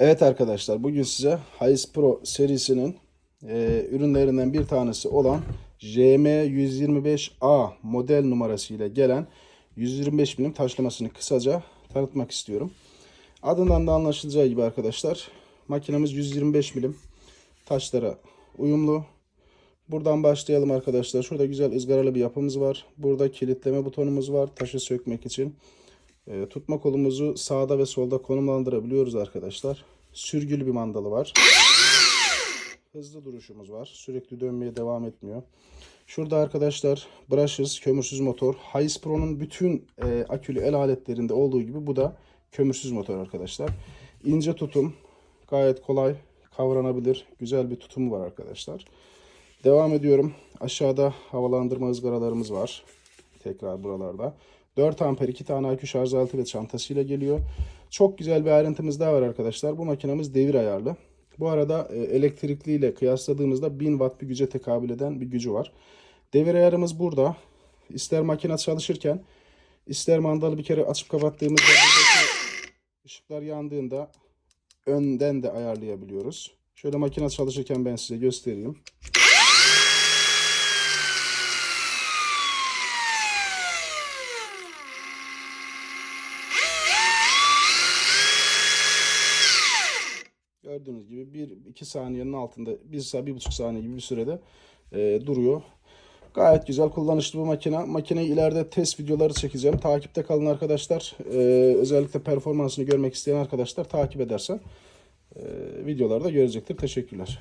Evet arkadaşlar bugün size Hayes Pro serisinin e, ürünlerinden bir tanesi olan JM125A model numarasıyla gelen 125 milim taşlamasını kısaca tanıtmak istiyorum. Adından da anlaşılacağı gibi arkadaşlar makinemiz 125 milim taşlara uyumlu. Buradan başlayalım arkadaşlar. Şurada güzel ızgaralı bir yapımız var. Burada kilitleme butonumuz var taşı sökmek için. E, tutma kolumuzu sağda ve solda konumlandırabiliyoruz arkadaşlar. Sürgülü bir mandalı var. Hızlı duruşumuz var. Sürekli dönmeye devam etmiyor. Şurada arkadaşlar brushless kömürsüz motor. Hayes Pro'nun bütün e, akülü el aletlerinde olduğu gibi bu da kömürsüz motor arkadaşlar. İnce tutum. Gayet kolay kavranabilir. Güzel bir tutumu var arkadaşlar. Devam ediyorum. Aşağıda havalandırma ızgaralarımız var. Tekrar buralarda. 4 amper 2 tane akü şarj aleti ve çantasıyla geliyor. Çok güzel bir ayrıntımız daha var arkadaşlar. Bu makinemiz devir ayarlı. Bu arada e, elektrikli ile kıyasladığımızda 1000 watt bir güce tekabül eden bir gücü var. Devir ayarımız burada. İster makine çalışırken ister mandalı bir kere açıp kapattığımızda ışıklar yandığında önden de ayarlayabiliyoruz. Şöyle makine çalışırken ben size göstereyim. Gördüğünüz gibi 1-2 saniyenin altında 1-1,5 saniye gibi bir sürede e, duruyor. Gayet güzel kullanışlı bu makine. Makineyi ileride test videoları çekeceğim. Takipte kalın arkadaşlar. E, özellikle performansını görmek isteyen arkadaşlar takip ederse e, videolarda görecektir. Teşekkürler.